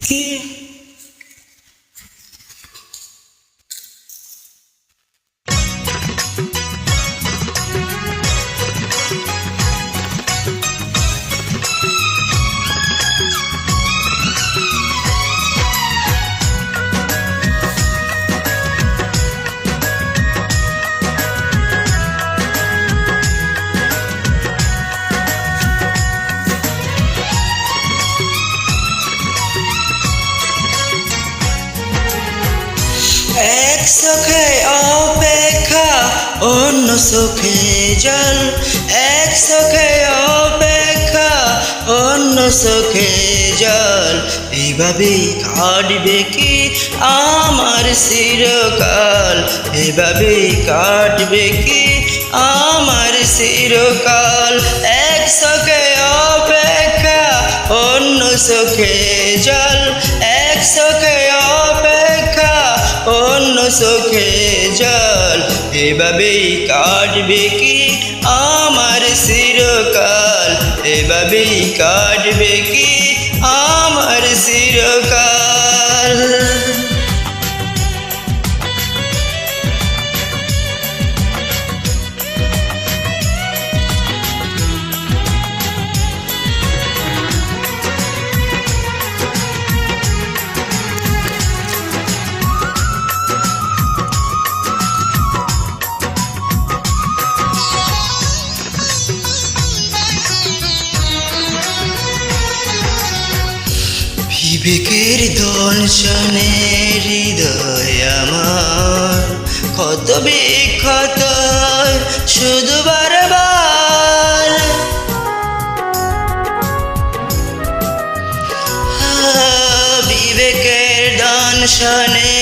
কি এক চোখে অপেক্ষা, অন্য চোখে জল। এক চোখে অপেক্ষা, অন্য চোখে জল। এইভাবেই কাটবে কি আমার চিরকাল? এভাবেই কাটবে কি আমার চিরকাল? এক চোখে অপেক্ষা, অন্য চোখে জল। এক চোখে চোখে জল এভাবেই কাটবে কি আমার চিরকাল? এভাবেই কাটবে কি আমার চিরকাল? বিবেকের দর্শনে হৃদয় আমার। কত বিক্ষত শুধু বারবার। বিবেকের দর্শনে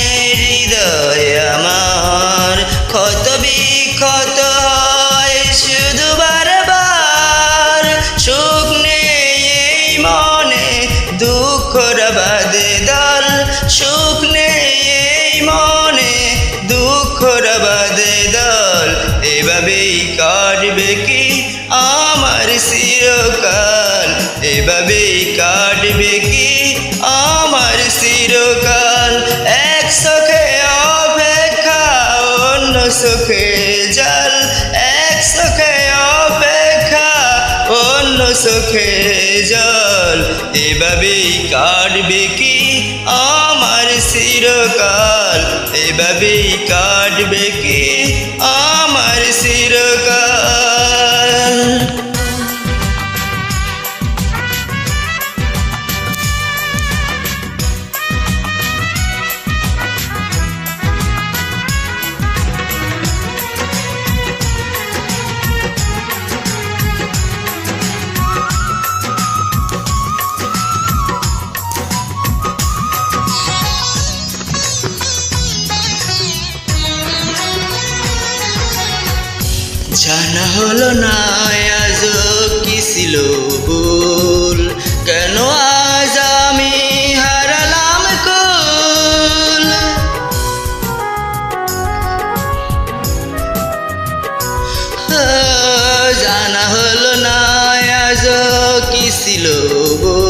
হৃদয় আমার। ক্ষত বিক্ষত শুধু বারবার। সুখ নেই মনে দুঃখ বাদে দল, এভাবেই কাটবে কি আমার চিরকাল? এভাবেই কাটবে কি আমার চিরকাল? এক চোখে অপেক্ষা, অন্য চোখে জল। এক চোখে অপেক্ষা, অন্য চোখে জল। এভাবেই কাটবে কি আমার চিরকাল এভাবেই কাটবে কি? জানা হলো না কি ছিল ভুল? কেন আজ আমি হারালাম কুল? জানা হলো না, আজ কি ছিল ভুল?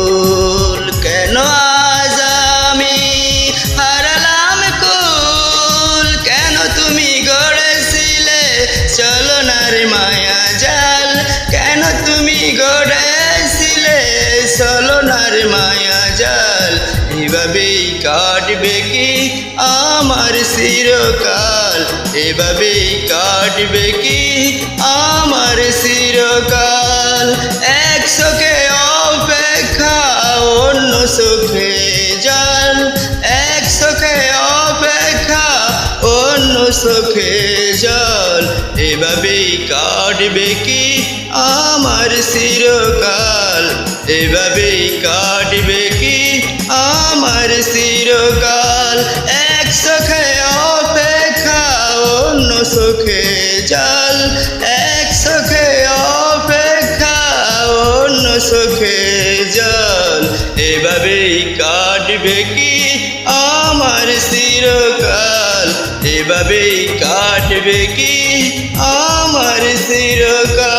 গড়েছিলে চলো না রে মায়া জাল। এভাবেই কাটবে কি আমার চিরকাল? এভাবেই কাটবে কি আমার চিরকাল? এক চোখে অপেক্ষা অন্য চোখে জল। এক চোখে অপেক্ষা অন্য জল এভাবেই কাটবে কি আমার চিরকাল? এভাবেই কাটবে কি আমার চিরকাল? এক চোখে অপেক্ষা, অন্য চোখে জল। এক চোখে অপেক্ষা, অন্য চোখে জল। এভাবেই কাটবে কি আমার চিরকাল? এভাবেই কাটবে কি চিরকাল